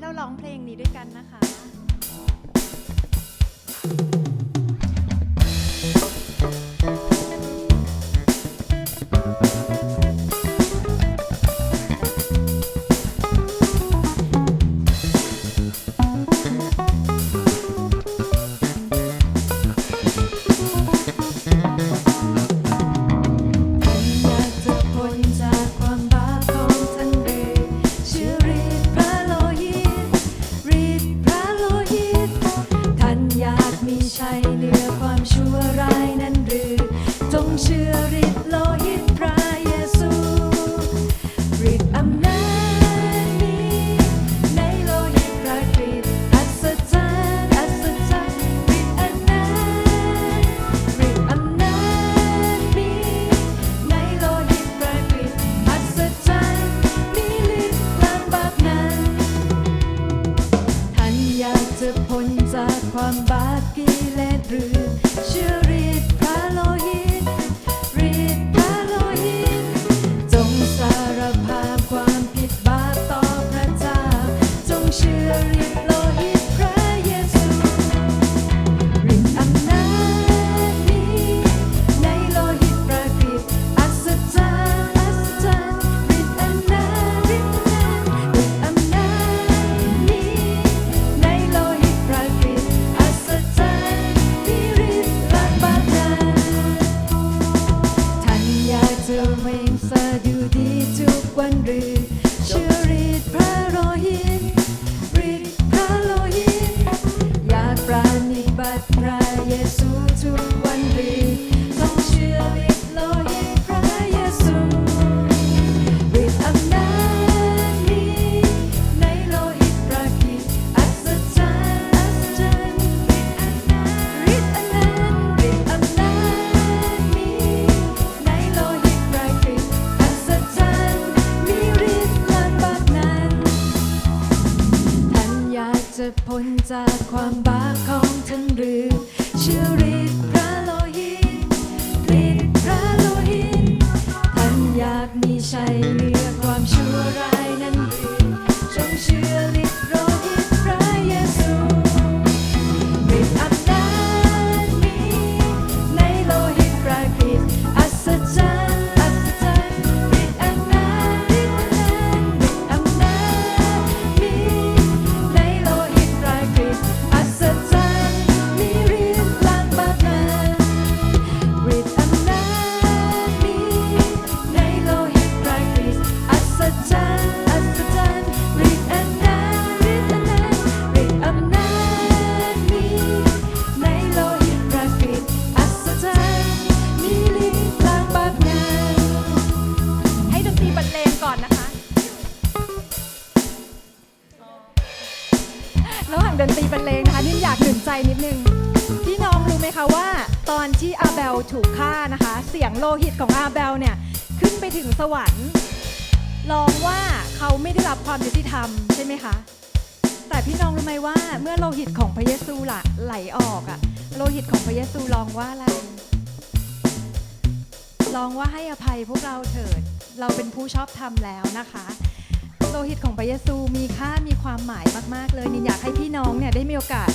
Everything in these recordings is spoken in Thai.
เราร้องเพลงนี้ด้วยกันนะคะ beautiful. อาเบลถูกฆ่านะคะ เสียงโลหิตของอาเบลเนี่ย ขึ้นไปถึงสวรรค์ลองว่าเขาไม่ได้รับความยุติธรรมใช่ไหมคะ แต่พี่น้องรู้ไหมว่าเมื่อโลหิตของพระเยซูละไหลออกอะโลหิตของพระเยซูลองว่าอะไรลองว่าให้อภัยพวกเราเถิด เราเป็นผู้ชอบธรรมแล้วนะคะโลหิตของพระเยซูมีค่ามีความหมายมาก ๆ เลยนี่อยากให้พี่น้องเนี่ยได้มีโอกาส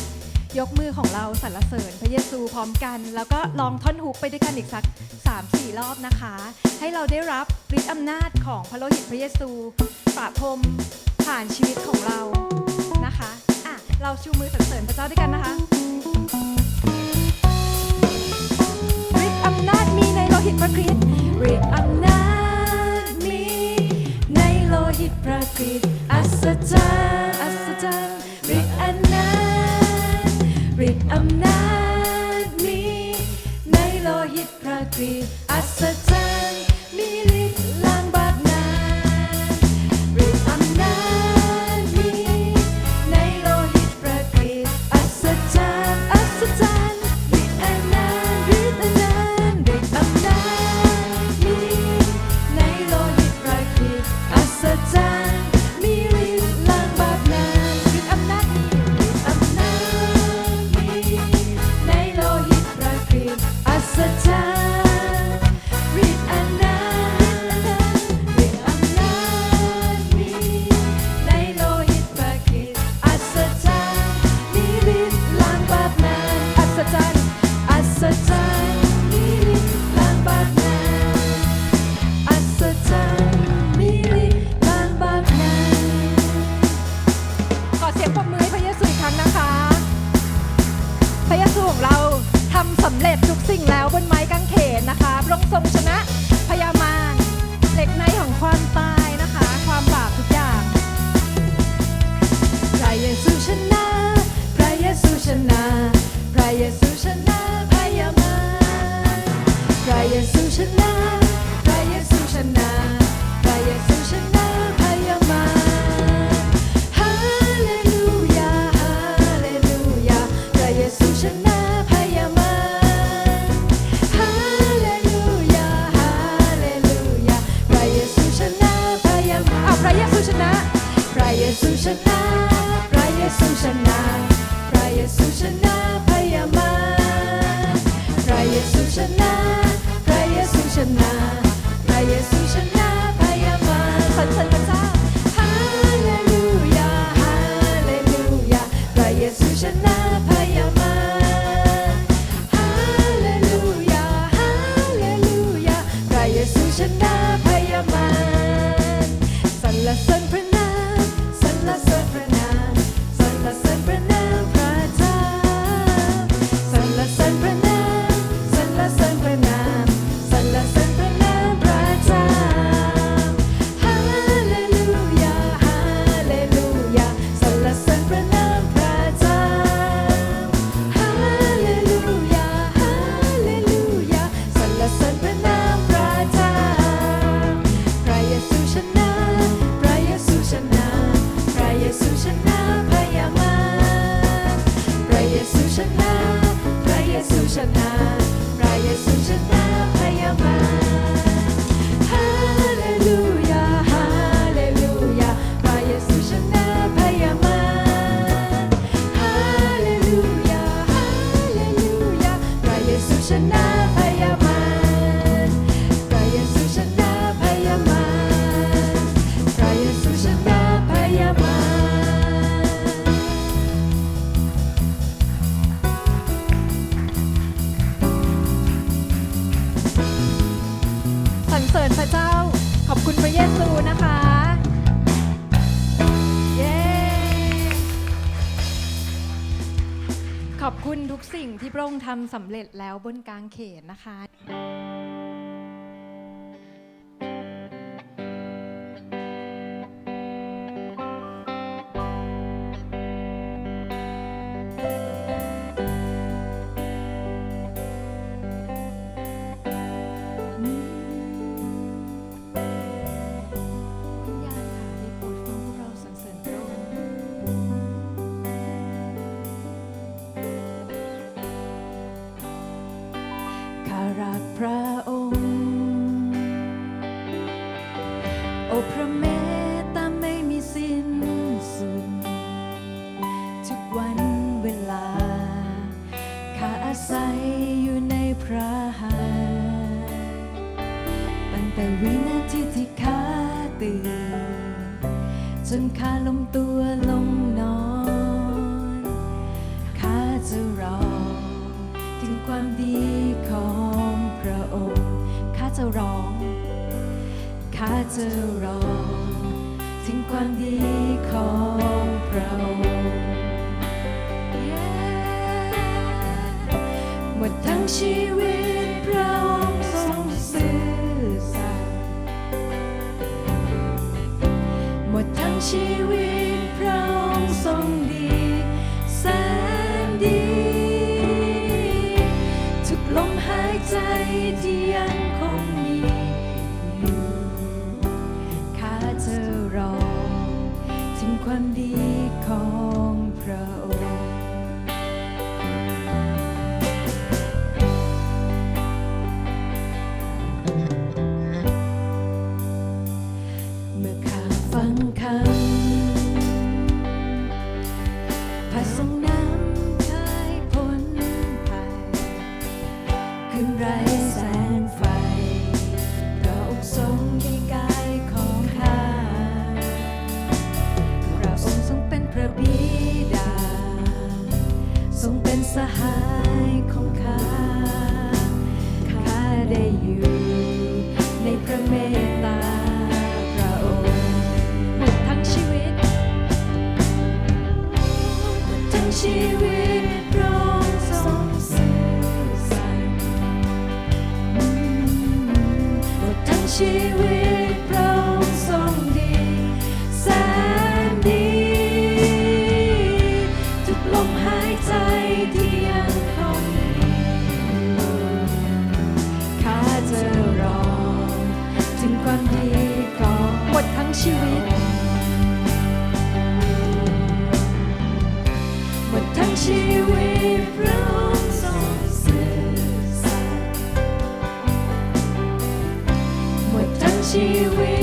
ยกมือของเราสรรเสริญพระเยซูพร้อมกัน แล้วก็ลองท่อนฮุกไปด้วยกันอีกสัก 3-4 รอบนะคะ ให้เราได้รับฤทธิ์อำนาจของพระโลหิตพระเยซูประพรมผ่านชีวิตของเรานะคะอะเราชูมือสรรเสริญพระเจ้าด้วยกันนะคะฤทธิ์อำนาจมีในโลหิตพระคริสต์ฤทธิ์อำนาจมีในโลหิตพระคริสต์อัศจรรย์อัศจรรย์ อำนาจมีในโลหิตพระกรี พระเจ้า ขอบคุณพระเยซูนะคะเย้ขอบคุณทุกสิ่งที่พระองค์ทำสำเร็จแล้วบนกลางเขนนะคะ รักพระองค์ รองถึงความดีของพระองค์หมดทั้งชีวิตพระองค์ทรงสื่อสัตหมดทั้งชีวิต she. she.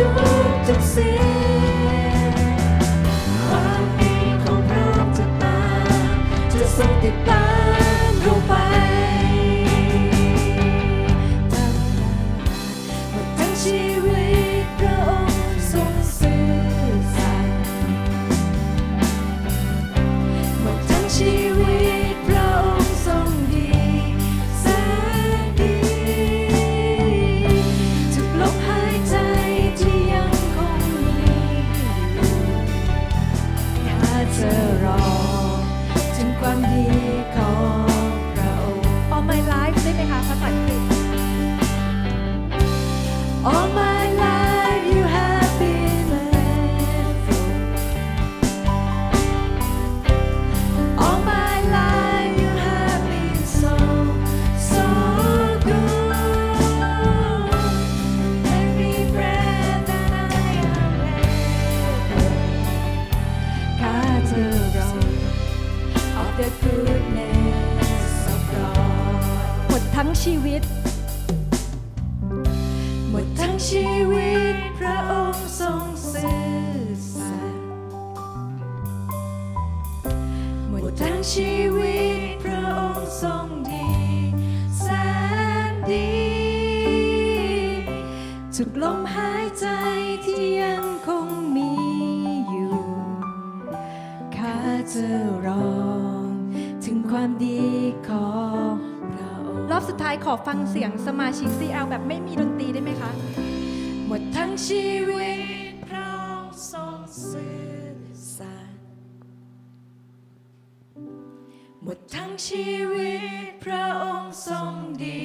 ทุกทุกสิ่ง ชีวิตพระองค์ทรงดีแสนดี ทุกลมหายใจที่ยังคงมีอยู่ข้าจะรอถึงความดีของพระองค์รอบสุดท้ายขอฟังเสียงสมาชิกซีเอลแบบไม่มีดนตรีได้ไหมคะ หมดทั้งชีวิต ชีวิตพระองค์ทรงดี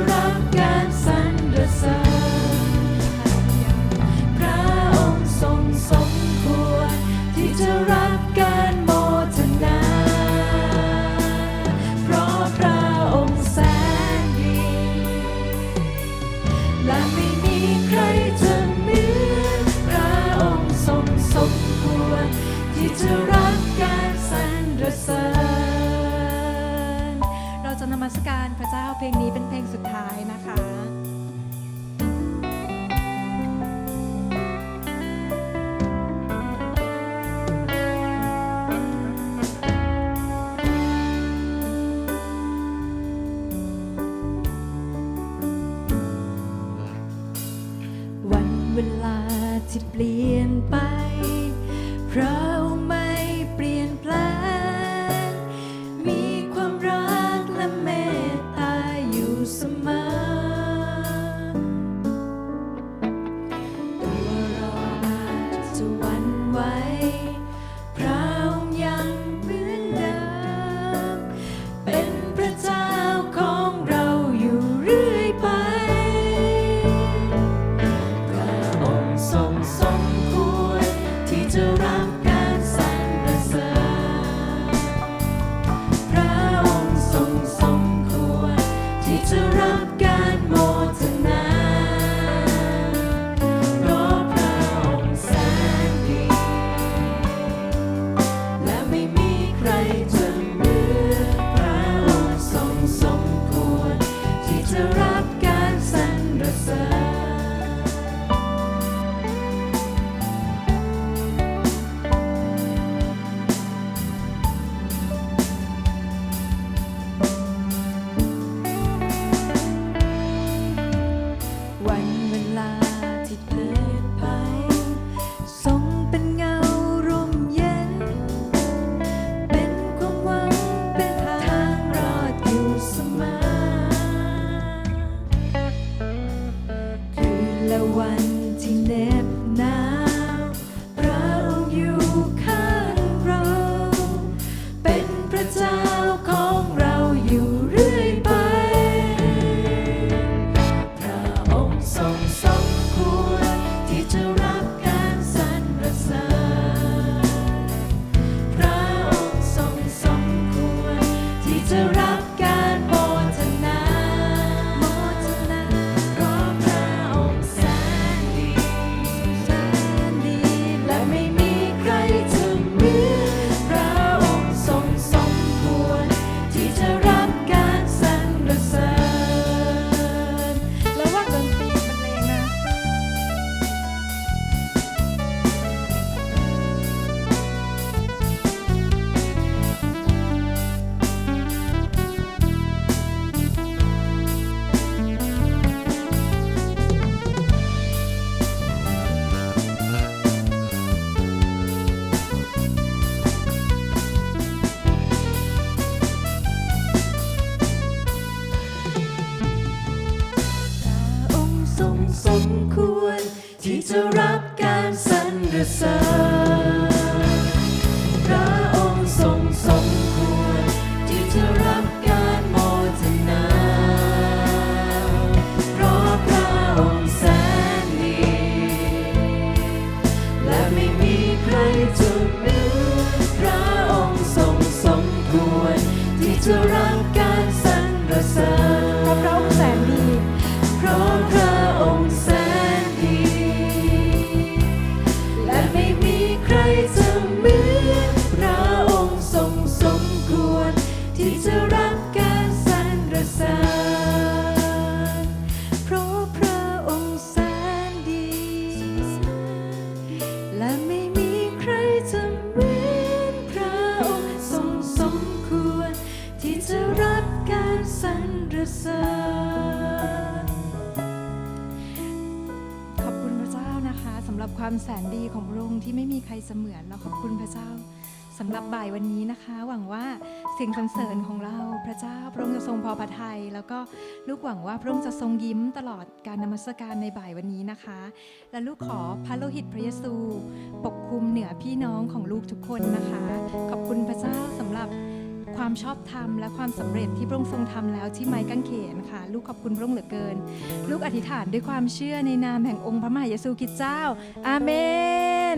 놀라 to ขอบคุณพระเจ้านะคะสำหรับความแสนดีของพระองค์ที่ไม่มีใครเสมือนเราขอบคุณพระเจ้าสำหรับบ่ายวันนี้นะคะ หวังว่าเสียงสรรเสริญของเราพระเจ้าพระองค์จะทรงพอพระทัยแล้วก็ลูกหวังว่าพระองค์จะทรงยิ้มตลอดการนมัสการในบ่ายวันนี้นะคะ และลูกขอพระโลหิตพระเยซู ปกคลุมเหนือพี่น้องของลูกทุกคนนะคะ ขอบคุณพระเจ้าสำหรับ ความชอบธรรมและความสำเร็จที่พระองค์ทรงทำแล้วที่ไม้กางเขนค่ะ ลูกขอบคุณพระองค์เหลือเกิน ลูกอธิษฐานด้วยความเชื่อในนามแห่งองค์พระมหาเยซูคริสต์เจ้า อาเมน